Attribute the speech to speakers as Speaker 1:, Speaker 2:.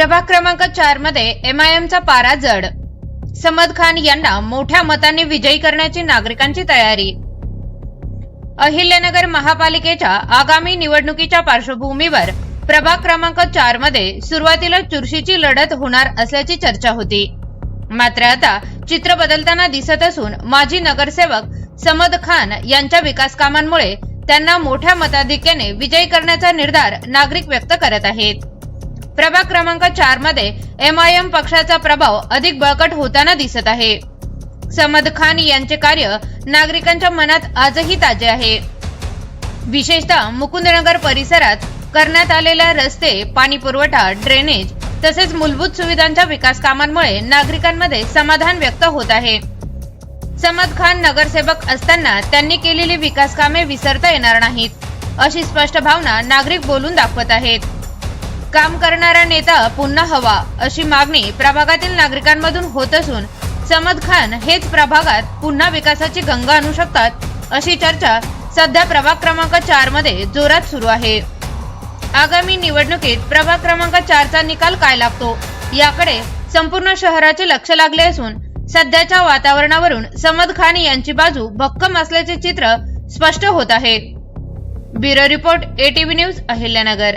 Speaker 1: प्रभाग क्रमांक चारमध्ये एमआयएमचा पारा जड. समद खान यांना मोठ्या मताने विजयी करण्याची नागरिकांची तयारी. अहिल्यानगर महापालिकेच्या आगामी निवडणुकीच्या पार्श्वभूमीवर प्रभाग क्रमांक चारमध्ये सुरुवातीला चुरशीची लढत होणार असल्याची चर्चा होती. मात्र आता चित्र बदलताना दिसत असून माजी नगरसेवक समद खान यांच्या विकास कामांमुळे त्यांना मोठ्या मताधिक्याने विजयी करण्याचा निर्धार नागरिक व्यक्त करत आहेत. प्रभाग क्रमांक चारमध्ये एमआयएम पक्षाचा प्रभाव अधिक बळकट होताना दिसत आहे. समद खान यांचे कार्य नागरिकांच्या मनात आजही ताजे आहे. विशेषतः मुकुंदनगर परिसरात करण्यात आलेल्या रस्ते पाणी पुरवठा ड्रेनेज तसेच मूलभूत सुविधांच्या विकास कामांमुळे नागरिकांमध्ये समाधान व्यक्त होत आहे. समद खान नगरसेवक असताना त्यांनी केलेली विकास कामे विसरता येणार नाहीत अशी स्पष्ट भावना नागरिक बोलून दाखवत आहेत. काम करणारा नेता पुन्हा हवा अशी मागणी प्रभागातील नागरिकांमधून होत असून समद खान हेच प्रभागात पुन्हा विकासाची गंगा आणू शकतात अशी चर्चा सध्या प्रभाग क्रमांक चारमध्ये जोरात सुरू आहे. आगामी निवडणुकीत प्रभाग क्रमांक चारचा निकाल काय लागतो याकडे संपूर्ण शहराचे लक्ष लागले असून सध्याच्या वातावरणावरून समद खान यांची बाजू भक्कम असल्याचे चित्र स्पष्ट होत आहे. Bureau report ATV news Ahilyanagar.